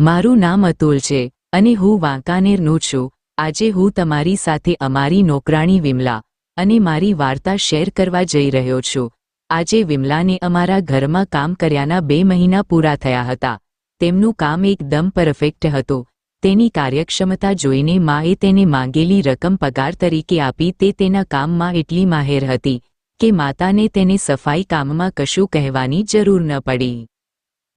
મારું નામ અતુલ છે અને હું વાંકાનેરનું છું. આજે હું તમારી સાથે અમારી નોકરાણી વિમલા અને મારી વાર્તા શેર કરવા જઈ રહ્યો છું. આજે વિમલાને અમારા ઘરમાં કામ કર્યાના બે મહિના પૂરા થયા હતા. તેમનું કામ એકદમ પરફેક્ટ હતું. તેની કાર્યક્ષમતા જોઈને માએ તેને માંગેલી રકમ પગાર તરીકે આપી તે તેના કામમાં એટલી માહેર હતી કે માતાને તેને સફાઈ કામમાં કશું કહેવાની જરૂર ન પડી.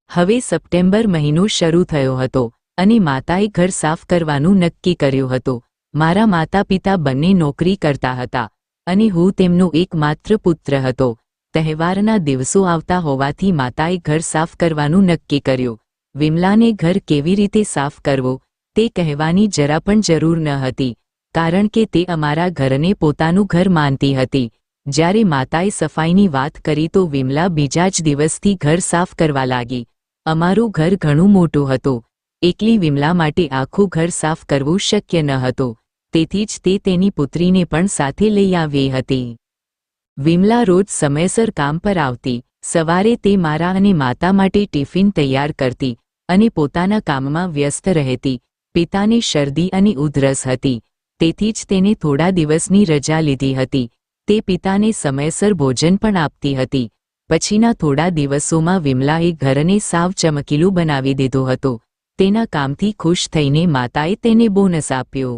હવે સપ્ટેમ્બર મહિનો શરૂ થયો હતો અને માતાએ ઘર સાફ કરવાનું નક્કી કર્યું હતું. મારા માતા પિતા બંને નોકરી કરતા હતા અને હું તેમનો એકમાત્ર પુત્ર હતો. તહેવારના દિવસો આવતા હોવાથી માતાએ ઘર સાફ કરવાનું નક્કી કર્યું. વિમલાને ઘર કેવી રીતે સાફ કરવું તે કહેવાની જરા પણ જરૂર ન હતી, કારણ કે તે અમારા ઘરને પોતાનું ઘર માનતી હતી. જ્યારે માતાએ સફાઈની વાત કરી તો વિમલા બીજા જ દિવસથી ઘર સાફ કરવા લાગી. અમારું ઘર ઘણું મોટું હતું. એકલી વિમલા માટે આખું ઘર સાફ કરવું શક્ય ન હતું. તેથી જ તે તેની પુત્રીને પણ સાથે લઈ આવી હતી. વિમલા રોજ સમયસર કામ પર આવતી. સવારે તે મારા અને માતા માટે ટિફિન તૈયાર કરતી અને પોતાના કામમાં વ્યસ્ત રહેતી. પિતાને શરદી અને ઉધરસ હતી. તેથી જ તેને થોડા દિવસની રજા લીધી હતી. તે પિતાને સમયસર ભોજન પણ આપતી હતી. પછીના થોડા દિવસોમાં વિમલાએ ઘરને સાવ ચમકીલું બનાવી દીધું હતું. તેના કામથી ખુશ થઈને માતાએ તેને બોનસ આપ્યો.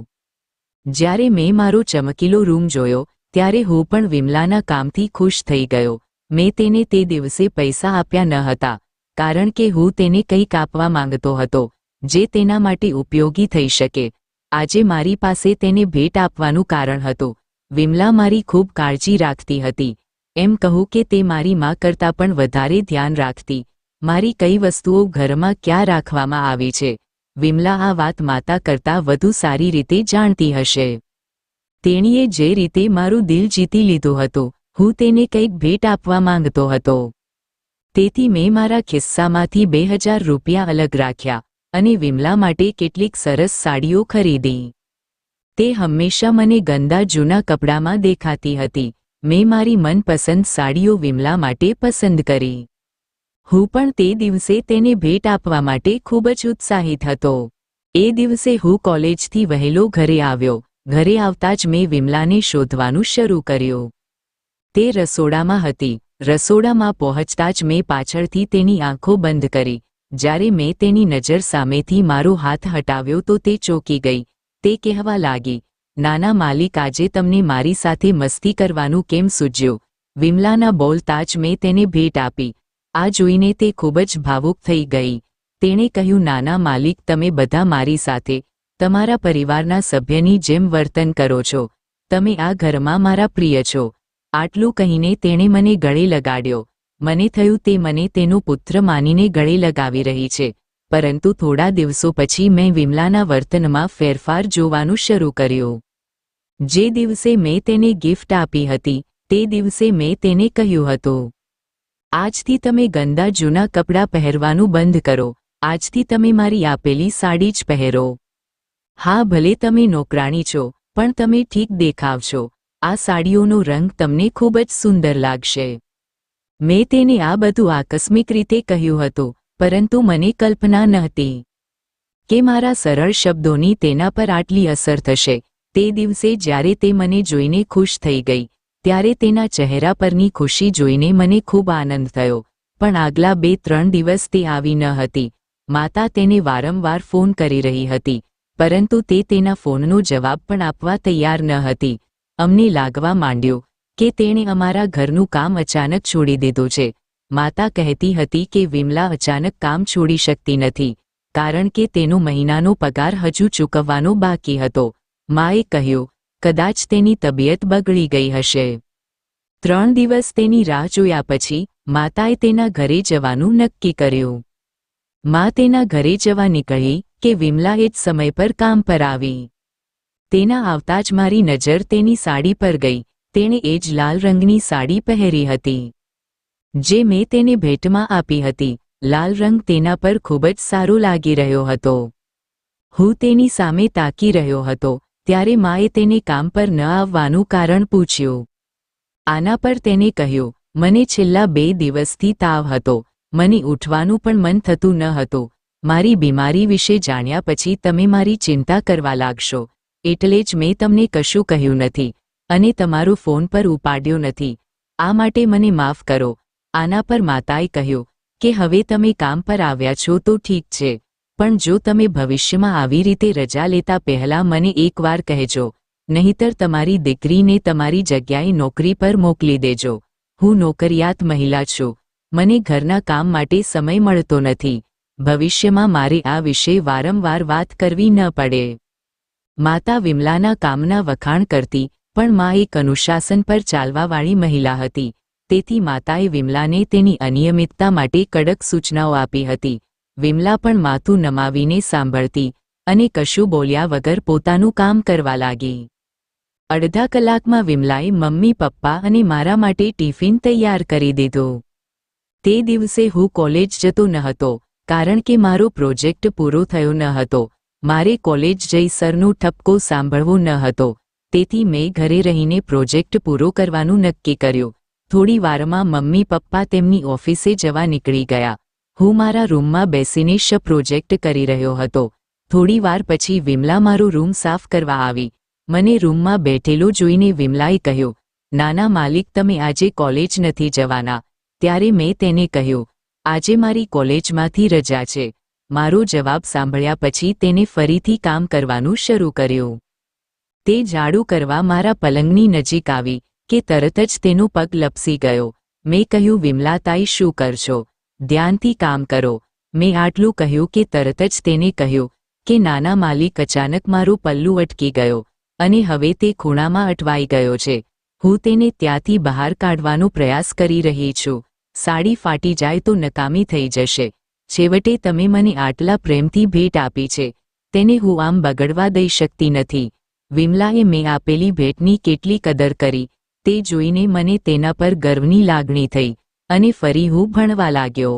જ્યારે મેં મારો ચમકીલો રૂમ જોયો, ત્યારે હું પણ વિમલાના કામથી ખુશ થઈ ગયો. મેં તેને તે દિવસે પૈસા આપ્યા ન હતા, કારણ કે હું તેને કંઈક આપવા માંગતો હતો, જે તેના માટે ઉપયોગી થઈ શકે. આજે મારી પાસે તેને ભેટ આપવાનું કારણ હતું. વિમલા મારી ખૂબ કાળજી રાખતી હતી. એમ કહું કે તે મારી માં કરતાં પણ વધારે ધ્યાન રાખતી. મારી કઈ વસ્તુઓ ઘરમાં ક્યાં રાખવામાં આવી છે? વિમલા આ વાત માતા કરતાં વધુ સારી રીતે જાણતી હશે. તેણીએ જે રીતે મારું દિલ જીતી લીધું હતું, હું તેને કંઈક ભેટ આપવા માંગતો હતો. તેથી મેં મારા ખિસ્સામાંથી બે હજાર રૂપિયા અલગ રાખ્યા અને વિમલા માટે કેટલીક સરસ સાડીઓ ખરીદી. તે હંમેશા મને ગંદા જૂના કપડામાં દેખાતી હતી. મેં મારી મનપસંદ સાડીઓ વિમલા માટે પસંદ કરી. હું પણ તે દિવસે તેને ભેટ આપવા માટે ખૂબ જ ઉત્સાહિત હતો. એ દિવસે હું કોલેજથી વહેલો ઘરે આવ્યો. ઘરે આવતા જ મેં વિમલાને શોધવાનું શરૂ કર્યું. તે રસોડામાં હતી. રસોડામાં પહોંચતા જ મેં પાછળથી તેની આંખો બંધ કરી. જ્યારે મેં તેની નજર સામેથી મારો હાથ હટાવ્યો તો તે ચોકી ગઈ. તે કહેવા લાગી, નાના માલિક, આજે તમને મારી સાથે મસ્તી કરવાનું કેમ સૂજ્યું વિમલાના બોલતા જ મેં તેને ભેટ આપી. આ જોઈને તે ખૂબ જ ભાવુક થઈ ગઈ. તેણે કહ્યું, નાના માલિક, તમે બધા મારી સાથે, તમારા પરિવારના સભ્યની જેમ વર્તન કરો છો. તમે આ ઘરમાં મારા પ્રિય છો. આટલું કહીને તેણે મને ગળે લગાડ્યો. મને થયું, તે મને તેનો પુત્ર માનીને ગળે લગાવી રહી છે. પરંતુ થોડા દિવસો પછી મેં વિમલાના વર્તનમાં ફેરફાર જોવાનું શરૂ કર્યું. જે દિવસે મેં તેને ગિફ્ટ આપી હતી, તે દિવસે મેં તેને કહ્યું હતું. આજથી તમે ગંદા જૂના કપડાં પહેરવાનું બંધ કરો. આજથી તમે મારી આપેલી સાડી જ પહેરો. હા, ભલે તમે નોકરાણી છો, પણ તમે ઠીક દેખાવ છો. આ સાડીઓનો રંગ તમને ખૂબ જ સુંદર લાગશે. મેં તેને આ બધું આકસ્મિક રીતે કહ્યું હતું. પરંતુ મને કલ્પના નહોતી કે મારા સરળ શબ્દોની તેના પર આટલી અસર થશે. તે દિવસે જ્યારે તે મને જોઈને ખુશ થઈ ગઈ, ત્યારે તેના ચહેરા પરની ખુશી જોઈને મને ખૂબ આનંદ થયો. પણ આગલા બે ત્રણ દિવસ તે આવી ન હતી. માતા તેને વારંવાર ફોન કરી રહી હતી, પરંતુ તે તેના ફોનનો જવાબ પણ આપવા તૈયાર ન હતી. અમને લાગવા માંડ્યું કે તેણે અમારા ઘરનું કામ અચાનક છોડી દીધું છે. માતા કહેતી હતી કે વિમલા અચાનક કામ છોડી શકતી નથી, કારણ કે તેનો મહિનાનો પગાર હજુ ચૂકવવાનો બાકી હતો. માએ કહ્યું, કદાચ તેની તબિયત બગડી ગઈ હશે. ત્રણ દિવસ તેની રાહ જોયા પછી, માતાએ તેના ઘરે જવાનું નક્કી કર્યું. મા તેના ઘરે જવા નીકળી કે વિમલા એ જ સમય પર કામ પર આવી. તેના આવતા જ મારી નજર તેની સાડી પર ગઈ, તેણે એ જ લાલ રંગની સાડી પહેરી હતી. જે મેં તેને ભેટમાં આપી હતી, લાલ રંગ તેના પર ખૂબ જ સારો લાગી રહ્યો હતો. હું તેની સામે તાકી રહ્યો હતો, ત્યારે માએ તેને કામ પર ન આવવાનું કારણ પૂછ્યું. આના પર તેને કહ્યું, મને છેલ્લા બે દિવસથી તાવ હતો, મને ઉઠવાનું પણ મન થતું ન હતું. મારી બીમારી વિશે જાણ્યા પછી તમે મારી ચિંતા કરવા લાગશો, એટલે જ મેં તમને કશું કહ્યું નથી, અને તમારો ફોન પર ઉપાડ્યો નથી. આ માટે મને માફ કરો આના પર માતાએ કહ્યું કે હવે તમે કામ પર આવ્યા છો તો ઠીક છે, પણ જો તમે ભવિષ્યમાં આવી રીતે રજા લેતા પહેલા મને એકવાર કહેજો, નહીંતર તમારી દીકરીને તમારી જગ્યાએ નોકરી પર મોકલી દેજો. હું નોકરિયાત મહિલા છું, મને ઘરના કામ માટે સમય મળતો નથી, ભવિષ્યમાં મારે આ વિશે વારંવાર વાત કરવી ન પડે. માતા વિમલાના કામના વખાણ કરતી, પણ મા એક અનુશાસન પર ચાલવાવાળી મહિલા હતી. તેથી માતાએ વિમલાને તેની અનિયમિતતા માટે કડક સૂચનાઓ આપી હતી. વિમલા પણ માથું નમાવીને સાંભળતી અને કશું બોલ્યા વગર પોતાનું કામ કરવા લાગી. અડધા કલાકમાં વિમલાએ મમ્મી, પપ્પા અને મારા માટે ટિફિન તૈયાર કરી દીધું. તે દિવસે હું કોલેજ જતો ન હતો, કારણ કે મારો પ્રોજેક્ટ પૂરો થયો ન હતો. મારે કોલેજ જઈ સરનો ઠપકો સાંભળવો ન હતો. તેથી મેં ઘરે રહીને પ્રોજેક્ટ પૂરો કરવાનું નક્કી કર્યું. થોડી વારમાં મમ્મી પપ્પા તેમની ઓફિસે જવા નીકળી ગયા. હું મારા રૂમમાં બેસીને શ પ્રોજેક્ટ કરી રહ્યો હતો. થોડી વાર પછી વિમલા મારું રૂમ સાફ કરવા આવી. મને રૂમમાં બેઠેલો જોઈને વિમલાએ કહ્યું, નાના માલિક, તમે આજે કોલેજ નથી જવાના. ત્યારે મેં તેને કહ્યું, આજે મારી કોલેજમાંથી રજા છે. મારો જવાબ સાંભળ્યા પછી તેને ફરીથી કામ કરવાનું શરૂ કર્યું. તે ઝાડુ કરવા મારા પલંગની નજીક આવી. કે તરત જ તેનો પગ લપસી ગયો. મેં કહ્યું, વિમલાતાઈ, શું કરશો? ધ્યાનથી કામ કરો. મેં આટલું કહ્યું કે તરત જ તેને કહ્યું કે, નાના માલિક અચાનક મારું પલ્લું અટકી ગયો અને હવે તે ખૂણામાં અટવાઈ ગયો છે. હું તેને ત્યાંથી બહાર કાઢવાનો પ્રયાસ કરી રહી છું. સાડી ફાટી જાય તો નકામી થઈ જશે. છેવટે તમે મને આટલા પ્રેમથી ભેટ આપી છે. તેને હું આમ બગડવા દઈ શકતી નથી. વિમલાએ મેં આપેલી ભેટની કેટલી કદર કરી. તે જોઈને મને તેના પર ગર્વની લાગણી થઈ અને ફરી હું ભણવા લાગ્યો.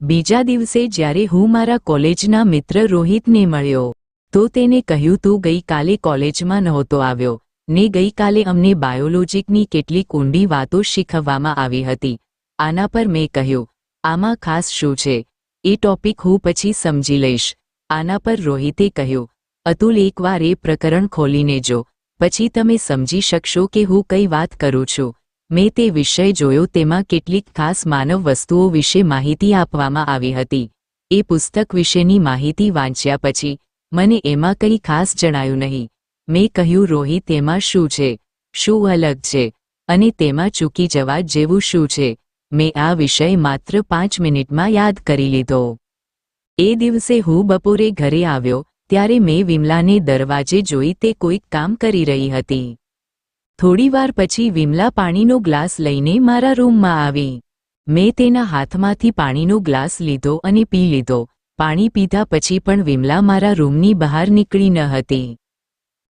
બીજા દિવસે જ્યારે હું મારા કોલેજના મિત્ર રોહિતને મળ્યો, તો તેને કહ્યું, તું ગઈકાલે કોલેજમાં નહોતો આવ્યો, ને ગઈકાલે અમને બાયોલોજીકની કેટલીક ઊંડી વાતો શીખવવામાં આવી હતી. આના પર મેં કહ્યું, આમાં ખાસ શું છે? એ ટોપિક હું પછી સમજી લઈશ. આના પર રોહિતે કહ્યું, અતુલ, એકવાર એ પ્રકરણ ખોલીને જો પછી તમે સમજી શકશો કે હું કઈ વાત કરું છું. મેં તે વિષય જોયો, તેમાં કેટલીક ખાસ માનવ વસ્તુઓ વિશે માહિતી આપવામાં આવી હતી. એ પુસ્તક વિશેની માહિતી વાંચ્યા પછી, મને એમાં કંઈ ખાસ જણાયું નહીં. મેં કહ્યું રોહિત તેમાં શું છે? શું અલગ છે? અને તેમાં ચૂકી જવા જેવું શું છે? મેં આ વિષય માત્ર પાંચ મિનિટમાં યાદ કરી લીધો. એ દિવસે હું બપોરે ઘરે આવ્યો ત્યારે મેં વિમલાને દરવાજે જોઈ તે કોઈક કામ કરી રહી હતી. થોડીવાર પછી વિમલા પાણીનો ગ્લાસ લઈને મારા રૂમમાં આવી. મેં તેના હાથમાંથી પાણીનો ગ્લાસ લીધો અને પી લીધો. પાણી પીધા પછી પણ વિમલા મારા રૂમની બહાર નીકળી ન હતી.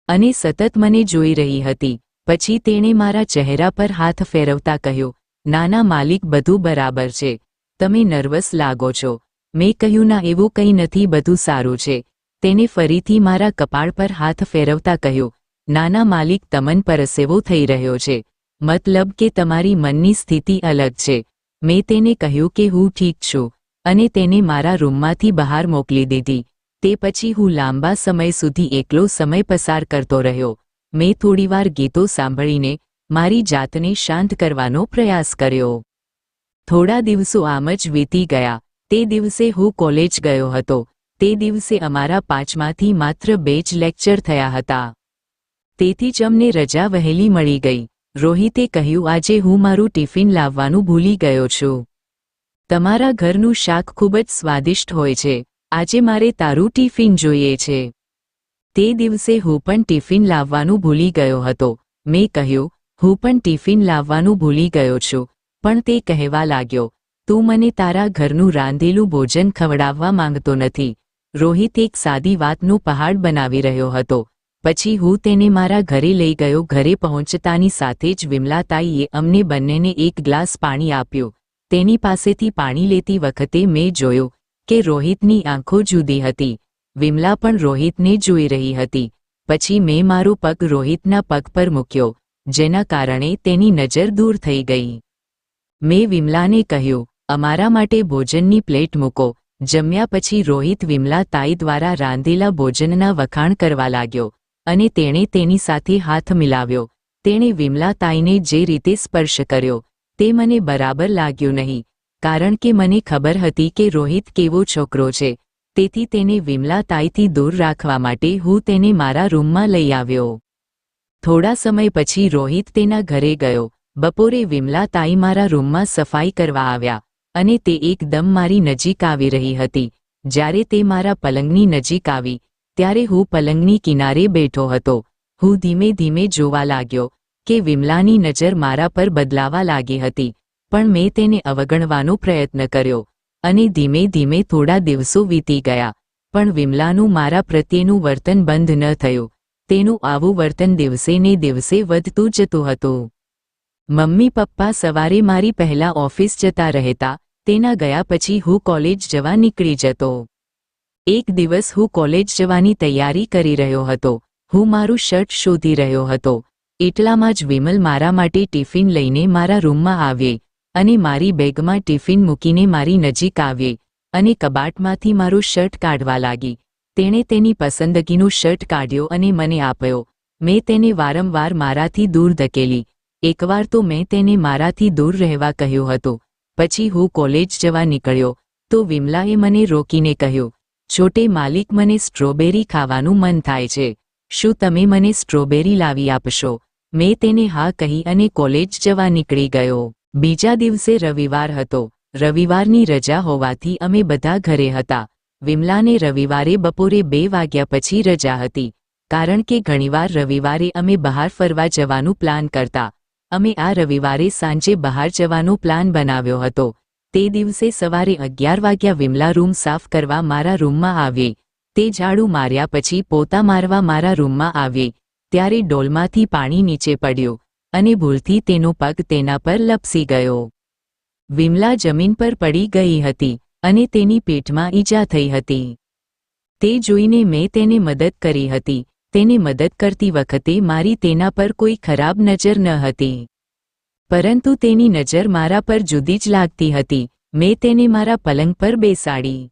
અને સતત મને જોઈ રહી હતી. પછી તેણે મારા ચહેરા પર હાથ ફેરવતા કહ્યું, નાના માલિક, બધું બરાબર છે. તમે નર્વસ લાગો છો. મેં કહ્યું, ના, એવું કંઈ નથી, બધું સારું છે. તેને ફરીથી મારા કપાળ પર હાથ ફેરવતા કહ્યું, નાના માલિક, તમન પરસેવો થઈ રહ્યો છે. મતલબ કે તમારી મનની સ્થિતિ અલગ છે. મેં તેને કહ્યું કે હું ઠીક છું, અને તેને મારા રૂમમાંથી બહાર મોકલી દીધી. તે પછી હું લાંબા સમય સુધી એકલો સમય પસાર કરતો રહ્યો. મેં થોડીવાર ગીતો સાંભળીને મારી જાતને શાંત કરવાનો પ્રયાસ કર્યો. થોડા દિવસો આમ જ વીતી ગયા. તે દિવસે હું કોલેજ ગયો હતો. તે દિવસે અમારા પાંચમાંથી માત્ર બે જ લેક્ચર થયા હતા. તેથી જ અમને રજા વહેલી મળી ગઈ. રોહિતે કહ્યું, આજે હું મારું ટિફિન લાવવાનું ભૂલી ગયો છું. તમારા ઘરનું શાક ખૂબ જ સ્વાદિષ્ટ હોય છે. આજે મારે તારું ટિફિન જોઈએ છે. તે દિવસે હું પણ ટિફિન લાવવાનું ભૂલી ગયો હતો. મેં કહ્યું, હું પણ ટિફિન લાવવાનું ભૂલી ગયો છું. પણ તે કહેવા લાગ્યો, તું મને તારા ઘરનું રાંધેલું ભોજન ખવડાવવા માંગતો નથી. રોહિત એક સાદી વાતનું પહાડ બનાવી રહ્યો હતો. પછી હું તેને મારા ઘરે લઈ ગયો. ઘરે પહોંચતાની સાથે જ વિમલાતાઈએ અમને બંનેને એક ગ્લાસ પાણી આપ્યું. તેની પાસેથી પાણી લેતી વખતે મેં જોયું કે રોહિતની આંખો જુદી હતી. વિમલા પણ રોહિતને જોઈ રહી હતી. પછી મેં મારો પગ રોહિતના પગ પર મૂક્યો, જેના કારણે તેની નજર દૂર થઈ ગઈ. મેં વિમલાને કહ્યું, અમારા માટે ભોજનની પ્લેટ મૂકો. જમ્યા પછી રોહિત વિમલા તાઈ દ્વારા રાંધેલા ભોજનના વખાણ કરવા લાગ્યો અને તેણે તેની સાથે હાથ મિલાવ્યો. તેણે વિમલા તાઈને જે રીતે સ્પર્શ કર્યો, તે મને બરાબર લાગ્યું નહીં, કારણ કે મને ખબર હતી કે રોહિત કેવો છોકરો છે. તેથી તેને વિમલા તાઈથી દૂર રાખવા માટે હું તેને મારા રૂમમાં લઈ આવ્યો. થોડા સમય પછી રોહિત તેના ઘરે ગયો. બપોરે વિમલા તાઈ મારા રૂમમાં સફાઈ કરવા આવ્યા. અને તે એકદમ મારી નજીક આવી રહી હતી. જ્યારે તે મારા પલંગની નજીક આવી, ત્યારે હું પલંગની કિનારે બેઠો હતો. હું ધીમે ધીમે જોવા લાગ્યો કે વિમલાની નજર મારા પર બદલાવા લાગી હતી, પણ મેં તેને અવગણવાનો પ્રયત્ન કર્યો અને ધીમે ધીમે થોડા દિવસો વીતી ગયા. પણ વિમલાનું મારા પ્રત્યેનું વર્તન બંધ ન થયું. તેનું આવું વર્તન દિવસે ને દિવસે વધતું જતું હતું. મમ્મી પપ્પા સવારે મારી પહેલા ઓફિસ જતા રહેતા, તેના ગયા પછી હું કોલેજ જવા નીકળી જતો. એક દિવસ હું કોલેજ જવાની તૈયારી કરી રહ્યો હતો, હું મારું શર્ટ શોધી રહ્યો હતો, એટલામાં જ વિમલ મારા માટે ટિફિન લઈને મારા રૂમમાં આવે અને મારી બેગમાં ટિફિન મૂકીને મારી નજીક આવે અને કબાટમાંથી મારું શર્ટ કાઢવા લાગી. તેણે તેની પસંદગીનું શર્ટ કાઢ્યો અને મને આપ્યો. મેં તેને વારંવાર મારાથી દૂર ધકેલી એકવાર તો મેં તેને મારાથી દૂર રહેવા કહ્યું હતું. પછી હું કોલેજ જવા નીકળ્યો, તો વિમલાએ મને રોકીને કહ્યું, છોટે માલિક મને સ્ટ્રોબેરી ખાવાનું મન થાય છે. શું તમે મને સ્ટ્રોબેરી લાવી આપશો? મેં તેને હા કહી અને કોલેજ જવા નીકળી ગયો. બીજા દિવસે રવિવાર હતો. રવિવારની રજા હોવાથી અમે બધા ઘરે હતા. વિમલાને રવિવારે બપોરે બે વાગ્યા પછી રજા હતી. કારણ કે ઘણીવાર રવિવારે અમે બહાર ફરવા જવાનું પ્લાન કરતા. અમે આ રવિવારે સાંજે બહાર જવાનો પ્લાન બનાવ્યો હતો. તે દિવસે સવારે અગિયાર વાગ્યા વિમલા રૂમ સાફ કરવા મારા રૂમમાં આવે. તે ઝાડુ માર્યા પછી પોતા મારવા મારા રૂમમાં આવે. ત્યારે ડોલમાંથી પાણી નીચે પડ્યું અને ભૂલથી તેનો પગ તેના પર લપસી ગયો. વિમલા જમીન પર પડી ગઈ હતી અને તેની પેટમાં ઈજા થઈ હતી. તે જોઈને મેં તેને મદદ કરી હતી. તેને મદદ કરતી વખતે મારી તેના પર કોઈ ખરાબ નજર ન હતી. પરંતુ તેની નજર મારા પર જુદી જ લાગતી હતી. મેં તેને મારા પલંગ પર બેસાડી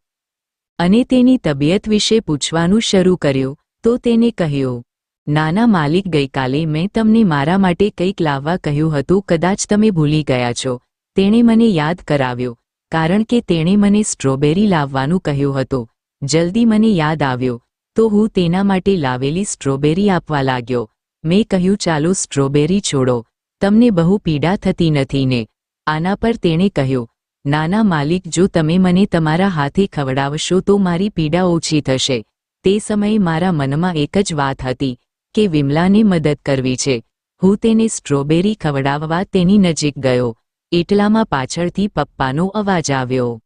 અને તેની તબિયત વિશે પૂછવાનું શરૂ કર્યું, તો તેને કહ્યું, નાના માલિક, ગઈકાલે મેં તમને મારા માટે કંઈક લાવવા કહ્યું હતું, કદાચ તમે ભૂલી ગયા છો. તેણે મને યાદ કરાવ્યો, કારણ કે તેણે મને સ્ટ્રોબેરી લાવવાનું કહ્યું હતું. જલ્દી મને યાદ આવ્યો તો હું તેના માટે લાવેલી સ્ટ્રોબેરી આપવા લાગ્યો. મેં કહ્યું, ચાલો સ્ટ્રોબેરી છોડો. તમને બહુ પીડા થતી નથી ને? આના પર તેણે કહ્યું, નાના માલિક, જો તમે મને તમારા હાથે ખવડાવશો તો મારી પીડા ઓછી થશે. તે સમયે મારા મનમાં એક જ વાત હતી કે વિમલાને મદદ કરવી છે. હું તેને સ્ટ્રોબેરી ખવડાવવા તેની નજીક ગયો. એટલામાં પાછળથી પપ્પાનો અવાજ આવ્યો.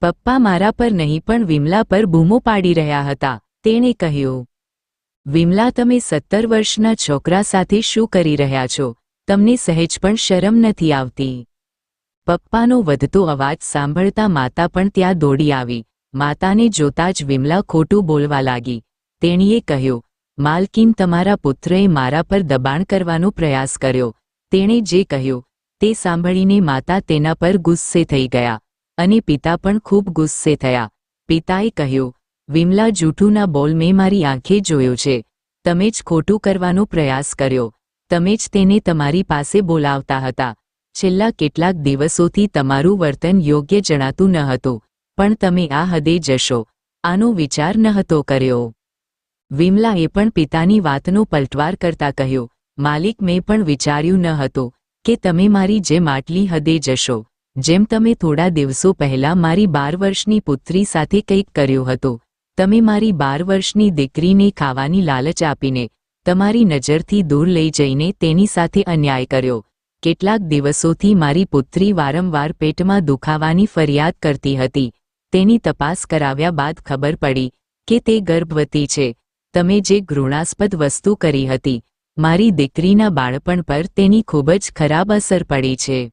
પપ્પા મારા પર નહીં, પણ વિમલા પર બૂમો પાડી રહ્યા હતા. તેણે કહ્યું, વિમલા, તમે સત્તર વર્ષના છોકરા સાથે શું કરી રહ્યા છો? તમને સહેજ પણ શરમ નથી આવતી. પપ્પાનો વધતો અવાજ સાંભળતા માતા પણ ત્યાં દોડી આવી. માતાને જોતા જ વિમલા ખોટું બોલવા લાગી. તેણીએ કહ્યું, માલકીન, તમારા પુત્રએ મારા પર દબાણ કરવાનો પ્રયાસ કર્યો. તેણે જે કહ્યું, તે સાંભળીને માતા તેના પર ગુસ્સે થઈ ગયા અને પિતા પણ ખૂબ ગુસ્સે થયા. પિતાએ કહ્યું વિમલા જૂઠુંના બોલ મેં મારી આંખે જોયો છે. તમે જ ખોટું કરવાનો પ્રયાસ કર્યો. તમે જ તેને તમારી પાસે બોલાવતા હતા. છેલ્લા કેટલાક દિવસોથી તમારું વર્તન યોગ્ય જણાતું ન હતું. પણ તમે આ હદે જશો. આનો વિચાર નહતો કર્યો. વિમલાએ પણ પિતાની વાતનો પલટવાર કરતા કહ્યું, માલિક, મેં પણ વિચાર્યું ન હતું કે તમે મારી જેમ આટલી હદે જશો. જેમ તમે થોડા દિવસો પહેલા મારી બાર વર્ષની પુત્રી સાથે કંઈક કર્યું હતું તમે મારી બાર વર્ષની દીકરીને ખાવાની લાલચ આપીને તમારી નજરથી દૂર લઈ જઈને તેની સાથે અન્યાય કર્યો. કેટલાક દિવસોથી મારી પુત્રી વારંવાર પેટમાં દુખાવાની ફરિયાદ કરતી હતી. તેની તપાસ કરાવ્યા બાદ ખબર પડી કે તે ગર્ભવતી છે. તમે જે ઘૃણાસ્પદ વસ્તુ કરી હતી, મારી દીકરીના બાળપણ પર તેની ખૂબ જ ખરાબ અસર પડી છે.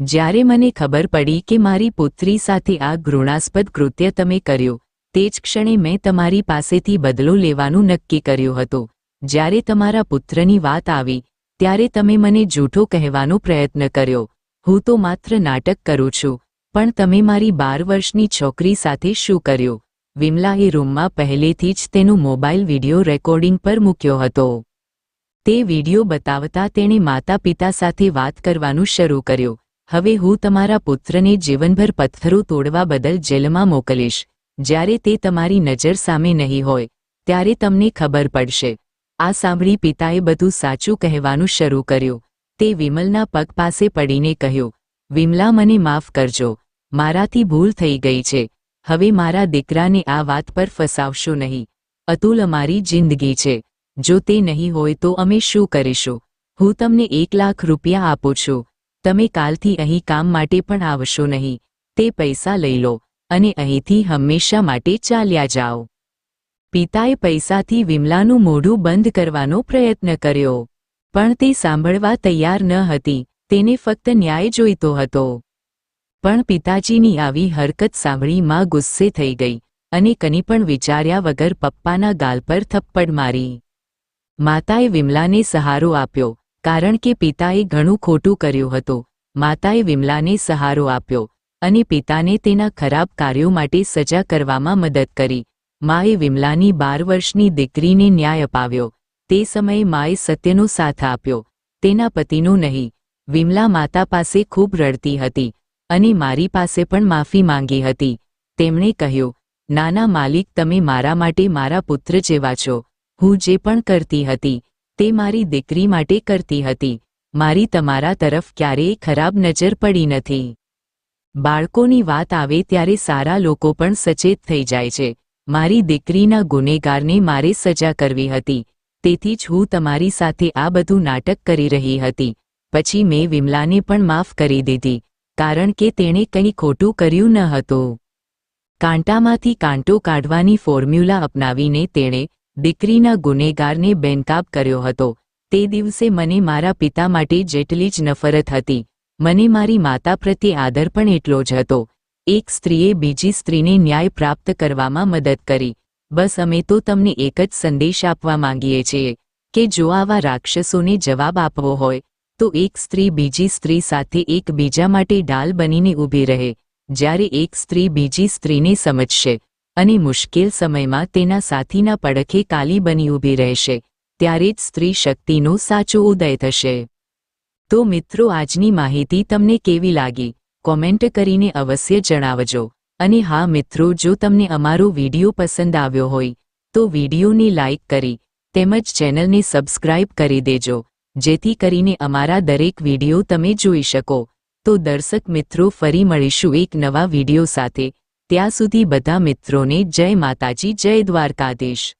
જ્યારે મને ખબર પડી કે મારી પુત્રી સાથે આ ઘૃણાસ્પદ કૃત્ય તમે કર્યું તે જ ક્ષણે મેં તમારી પાસેથી બદલો લેવાનું નક્કી કર્યું હતું. જ્યારે તમારા પુત્રની વાત આવી, ત્યારે તમે મને જૂઠો કહેવાનો પ્રયત્ન કર્યો. હું તો માત્ર નાટક કરું છું, પણ તમે મારી બાર વર્ષની છોકરી સાથે શું કર્યું? વિમલા એ રૂમમાં પહેલેથી જ તેનો મોબાઈલ વિડિયો રેકોર્ડિંગ પર મૂક્યો હતો. તે વિડિયો બતાવતા તેણે માતા પિતા સાથે વાત કરવાનું શરૂ કર્યું. હવે હું તમારા પુત્રને જીવનભર પથ્થરો તોડવા બદલ જેલમાં મોકલીશ. જ્યારે તે તમારી નજર સામે નહીં હોય, ત્યારે તમને ખબર પડશે. આ સાંભળી પિતાએ બધું સાચું કહેવાનું શરૂ કર્યું. તે વિમલના પગ પાસે પડીને કહ્યું, વિમલા, મને માફ કરજો. મારાથી ભૂલ થઈ ગઈ છે. હવે મારા દીકરાને આ વાત પર ફસાવશો નહીં. અતુલ અમારી જિંદગી છે. જો તે નહીં હોય તો અમે શું કરીશું? હું તમને એક લાખ રૂપિયા આપું છું. તમે કાલથી અહીં કામ માટે પણ આવશો નહીં. તે પૈસા લઈ લો. અને અહીંથી હંમેશા માટે ચાલ્યા જાઓ. પિતાએ પૈસાથી વિમલાનું મોઢું બંધ કરવાનો પ્રયત્ન કર્યો, પણ તે સાંભળવા તૈયાર ન હતી, તેને ફક્ત ન્યાય જોઈતો હતો. પણ પિતાજીની આવી હરકત સાંભળી માં ગુસ્સે થઈ ગઈ અને કની પણ વિચાર્યા વગર પપ્પાના ગાલ પર થપ્પડ મારી. માતાએ વિમલાને સહારો આપ્યો, કારણ કે પિતાએ ઘણું ખોટું કર્યું હતું. માતાએ વિમલાને સહારો આપ્યો અને પિતાને તેના ખરાબ કાર્યો માટે સજા કરવામાં મદદ કરી. માએ વિમલાની બાર વર્ષની દીકરીને ન્યાય અપાવ્યો. તે સમયે માએ સત્યનો સાથ આપ્યો. તેના પતિનો નહીં. વિમલા માતા પાસે ખૂબ રડતી હતી અને મારી પાસે પણ માફી માંગી હતી. તેમણે કહ્યું, નાના માલિક, તમે મારા માટે મારા પુત્ર જેવા છો. હું જે પણ કરતી હતી, તે મારી દીકરી માટે કરતી હતી. મારી તમારા તરફ ક્યારેય ખરાબ નજર પડી નથી. બાળકોની વાત આવે ત્યારે સારા લોકો પણ સચેત થઈ જાય છે. મારી દીકરીના ગુનેગારને મારે સજા કરવી હતી. તેથી જ હું તમારી સાથે આ બધું નાટક કરી રહી હતી. પછી મેં વિમલાને પણ માફ કરી દીધી, કારણ કે તેણે કંઈ ખોટું કર્યું ન હતું. કાંટામાંથી કાંટો કાઢવાની ફોર્મ્યુલા અપનાવીને તેણે દીકરીના ગુનેગારને બેનકાબ કર્યો હતો. તે દિવસે મને મારા પિતા માટે જેટલી જ નફરત હતી. મને મારી માતા પ્રત્યે આદર પણ એટલો જ હતો. એક સ્ત્રીએ બીજી સ્ત્રીને ન્યાય પ્રાપ્ત કરવામાં મદદ કરી. બસ અમે તો તમને એક જ સંદેશ આપવા માંગીએ છીએ, કે જો આવા રાક્ષસોને જવાબ આપવો હોય, તો એક સ્ત્રી બીજી સ્ત્રી સાથે એકબીજા માટે ઢાલ બનીને ઊભી રહે, જ્યારે એક સ્ત્રી બીજી સ્ત્રીને સમજશે અને મુશ્કેલ સમયમાં તેના સાથીના પડખે કાલી બની ઊભી રહેશે, ત્યારે જ સ્ત્રી શક્તિનો સાચો ઉદય થશે. તો મિત્રો આજની માહિતી તમને કેવી લાગી? કોમેન્ટ કરીને અવશ્ય જણાવજો. અને હા મિત્રો, જો તમને અમારો વીડિયો પસંદ આવ્યો હોય, તો વિડીયોને લાઇક કરી, તેમજ ચેનલને સબસ્ક્રાઇબ કરી દેજો. જેથી કરીને અમારા દરેક વીડિયો તમે જોઈ શકો. તો દર્શક મિત્રો, ફરી મળીશું એક નવા વીડિયો સાથે. ત્યાં સુધી બધા મિત્રોને જય માતાજી, જય દ્વારકાધીશ.